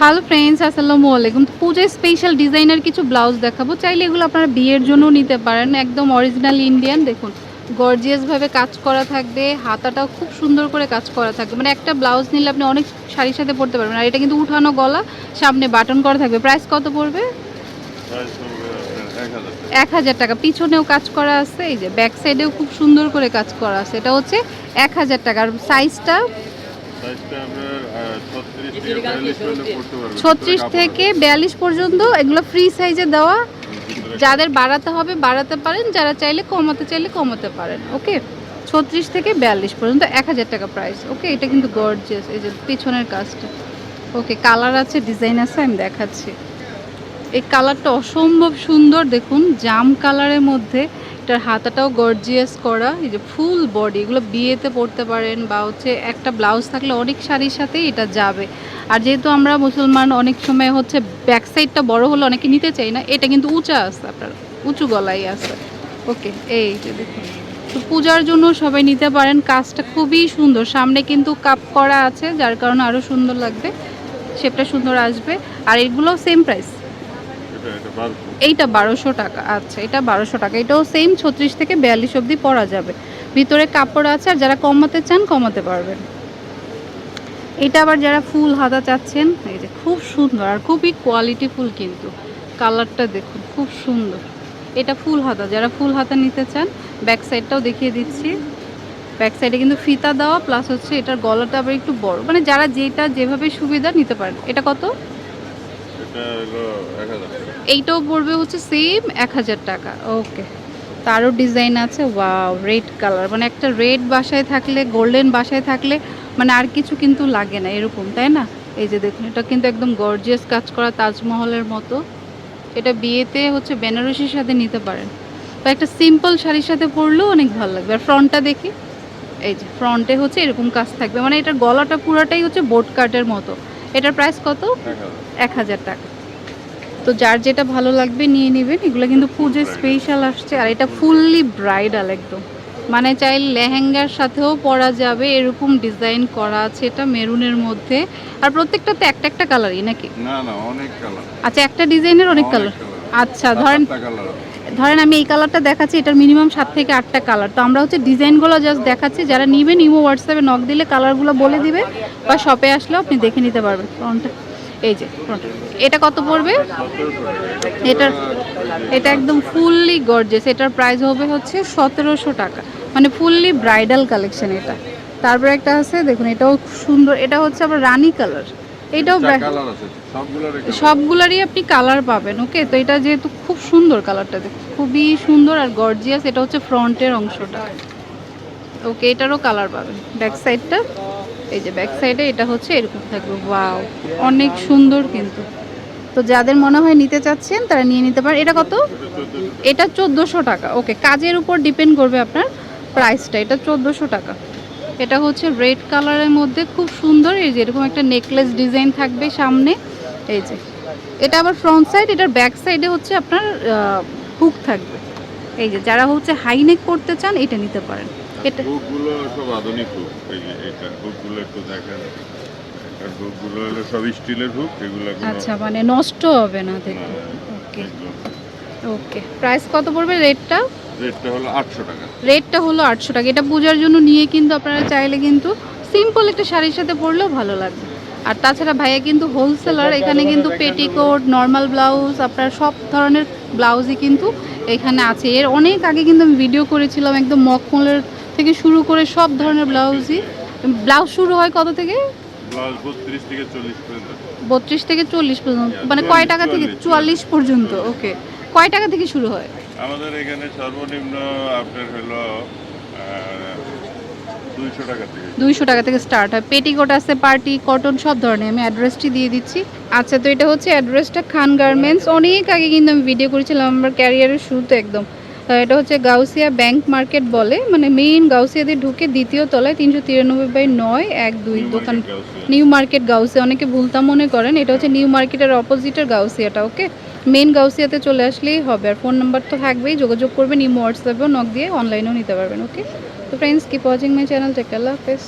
Hello friends আসসালামু আলাইকুম পূজায় স্পেশাল ডিজাইনার কিছু ব্লাউজ দেখাবো। চাইলে এগুলো আপনারা বিয়ের জন্য নিতে পারেন। একদম অরিজিনাল ইন্ডিয়ান দেখুন গর্জিয়াসভাবে কাজ করা থাকবে। হাতাটাও খুব সুন্দর করে কাজ করা থাকবে। মানে একটা ব্লাউজ নিলে আপনি অনেক শাড়ির সাথে পরতে পারবেন। আর এটা কিন্তু উঠানো গলা, সামনে বাটন করা থাকবে। প্রাইস কত পড়বে? এক হাজার টাকা। পিছনেও কাজ করা আছে, এই যে ব্যাক সাইডেও খুব সুন্দর করে কাজ করা আছে। এটা হচ্ছে এক হাজার টাকা। আর সাইজটা ছত্রিশ থেকে বিয়াল্লিশ পর্যন্ত এগুলো ফ্রি সাইজে দেওয়া। যাদের বাড়াতে হবে, বাড়াতে পারেন। যারা চাইলে কমাতে চাইলে কমাতে পারেন, ওকে? ছত্রিশ থেকে বিয়াল্লিশ পর্যন্ত এক হাজার টাকা প্রাইস ওকে? এটা কিন্তু গর্জিয়াস এই যে পিছনের কাজটা। ওকে কালার আছে ডিজাইন আছে, আমি দেখাচ্ছি। এই কালারটা অসম্ভব সুন্দর, দেখুন, জাম কালারের মধ্যে। এটার হাতাটাও গর্জিয়াস করা, এই যে ফুল বডি এগুলো বিয়েতে পরতে পারেন বা হচ্ছে একটা ব্লাউজ থাকলে অনেক শাড়ির সাথে এটা যাবে। আর যেহেতু আমরা মুসলমান, অনেক সময় হচ্ছে ব্যাক সাইডটা বড় হলে অনেকে নিতে চাই না, এটা কিন্তু উঁচা আছে আপনার, উঁচু গলাই আছে। ওকে, এই যে দেখুন। তো পূজার জন্য সবাই নিতে পারেন, কাজটা খুবই সুন্দর। সামনে কিন্তু কাপ করা আছে, যার কারণে আরও সুন্দর লাগবে শেপটা সুন্দর আসবে। আর এগুলো সেম প্রাইস এইটা বারোশো টাকা আচ্ছা এটা বারোশো টাকা। এটাও সেম ছত্রিশ থেকে বিয়াল্লিশ অবধি পরা যাবে। ভিতরে কাপড় আছে, আর যারা কমাতে চান, কমাতে পারবেন। এটা আবার যারা ফুল হাতা চাচ্ছেন, এই যে খুব সুন্দর, আর খুবই কোয়ালিটি ফুল কিন্তু। কালারটা দেখুন, খুব সুন্দর। এটা ফুল হাতা, যারা ফুল হাতা নিতে চান ব্যাক সাইডটাও দেখিয়ে দিচ্ছি। ব্যাক সাইডে কিন্তু ফিতা দেওয়া প্লাস হচ্ছে এটার গলাটা আবার একটু বড়। মানে যারা যেটা যেভাবে সুবিধা নিতে পারেন, এটা কত? এইটাও পড়বে হচ্ছে সেম এক হাজার টাকা। ওকে তারও ডিজাইন আছে ওয়াও রেড কালার মানে একটা রেড বাসায় থাকলে গোল্ডেন বাসায় থাকলে মানে আর কিছু কিন্তু লাগে না, এরকম, তাই না? এই যে দেখুন, এটা কিন্তু একদম গর্জিয়াস কাজ করা তাজমহলের মতো। এটা বিয়েতে হচ্ছে বেনারসির সাথে নিতে পারেন। বা একটা সিম্পল শাড়ির সাথে পরলেও অনেক ভালো লাগবে। আর ফ্রন্টটা দেখি। এই যে ফ্রন্টে হচ্ছে এরকম কাজ থাকবে। মানে এটার গলাটা পুরোটাই হচ্ছে বোট কাটের মতো। এটার প্রাইস কত? এক হাজার। টাকা। তো যার যেটা ভালো লাগবে নিয়ে নেবেন। এগুলো কিন্তু পুজো স্পেশাল আসছে। আর এটা ফুললি ব্রাইডাল একদম। মানে চাই লেহেঙ্গার সাথেও পরা যাবে এরকম ডিজাইন করা আছে। এটা মেরুনের মধ্যে। আর প্রত্যেকটাতে একটা একটা কালারই নাকি? না না অনেক কালার আচ্ছা একটা ডিজাইনের অনেক কালার আচ্ছা ধরেন ধরেন আমি এই কালারটা দেখাচ্ছি, এটার মিনিমাম সাত থেকে আটটা কালার। তো আমরা হচ্ছে ডিজাইনগুলো জাস্ট দেখাচ্ছি, যারা নিবেন ইমো হোয়াটসঅ্যাপে নক দিলে কালারগুলো বলে দিবে বা শপে আসলেও আপনি দেখে নিতে পারবেন। ফ্রন্টটা, এই যে front। এটা কত পড়বে? এটার, এটা একদম ফুললি গর্জেস এটার প্রাইস হবে হচ্ছে সতেরোশো টাকা। মানে ফুললি ব্রাইডাল কালেকশন এটা। তারপরে একটা আছে, দেখুন, এটাও সুন্দর, এটা হচ্ছে আবার রানি কালার এটাও সবগুলারই আপনি কালার পাবেন ওকে তো এটা যেহেতু খুব সুন্দর কালারটা খুবই সুন্দর আর গর্জিয়াস এটা হচ্ছে ফ্রন্টের অংশটা। ওকে এটারও কালার পাবেন। ব্যাক সাইডটা এই যে ব্যাক সাইডে এটা হচ্ছে এরকম থাকবে ওয়াও অনেক সুন্দর কিন্তু। তো যাদের মনে হয় নিতে চাচ্ছেন তারা নিয়ে নিতে পারেন। এটা কত? এটা চোদ্দোশো টাকা। ওকে কাজের উপর ডিপেন্ড করবে আপনার প্রাইসটা এটা চোদ্দোশো টাকা। এটা হচ্ছে রেড কালারের মধ্যে খুব সুন্দর এই যে এরকম একটা নেকলেস ডিজাইন থাকবে সামনে এই যে। এটা আবার ফ্রন্ট সাইড এটার ব্যাক সাইডে হচ্ছে আপনার হুক থাকবে। এই যে যারা হচ্ছে হাই নেক করতে চান এটা নিতে পারেন। এটা বুকগুলো সব আধুনিক হুক এই যে এটা হুকগুলো একটু দেখেন। হুকগুলো হলো সব স্টিলের হুক এগুলো আচ্ছা মানে নষ্ট হবে না দেখুন ওকে ওকে প্রাইস কত পড়বে রেটটা? রেটটা হলো আটশো টাকা। রেটটা হলো আটশো টাকা। এটা পূজার জন্য নিয়ে কিন্তু আপনারা চাইলে কিন্তু সিম্পল একটা শাড়ির সাথে পরলেও ভালো লাগবে। আর তাছাড়া ভাইয়া কিন্তু হোলসেলার এখানে কিন্তু পেটিকোট নর্মাল ব্লাউজ আপনার সব ধরনের ব্লাউজই কিন্তু এখানে আছে। এর অনেক আগে কিন্তু আমি ভিডিও করেছিলাম একদম মকমলের থেকে শুরু করে সব ধরনের ব্লাউজই ব্লাউজ শুরু হয় কত থেকে? বত্রিশ থেকে চল্লিশ পর্যন্ত। মানে কয় টাকা থেকে? চুয়াল্লিশ পর্যন্ত ওকে কয় টাকা থেকে শুরু হয়? আমাদের এখানে সর্বনিম্ন আপনার হলো দুইশো টাকা থেকে স্টার্ট হয়। পেটিকোট আছে পার্টি কটন সব ধরনের। আমি অ্যাড্রেসটি দিয়ে দিচ্ছি। আচ্ছা তো এটা হচ্ছে অ্যাড্রেসটা খান গার্মেন্টস অনেক আগে কিন্তু আমি ভিডিও করেছিলাম আমার ক্যারিয়ারের শুরুতে একদম। এটা হচ্ছে গাউসিয়া ব্যাংক মার্কেট বলে মানে মেইন গাউসিয়া দিয়ে ঢুকে দ্বিতীয় তলায় তিনশো তিরানব্বই বাই নয় এক দুই দোকান। নিউ মার্কেট গাউসিয়া অনেকে ভুলতা মনে করেন। এটা হচ্ছে নিউ মার্কেটের অপোজিটের গাউসিয়াটা ওকে মেন গাউসিয়াতে চলে আসলেই হবে। আর ফোন নাম্বার তো থাকবেই, যোগাযোগ করবেন, ইমো, হোয়াটসঅ্যাপেও নক দিয়ে অনলাইনেও নিতে পারবেন ওকে তো friends keep watching my channel take Allah হাফেজ।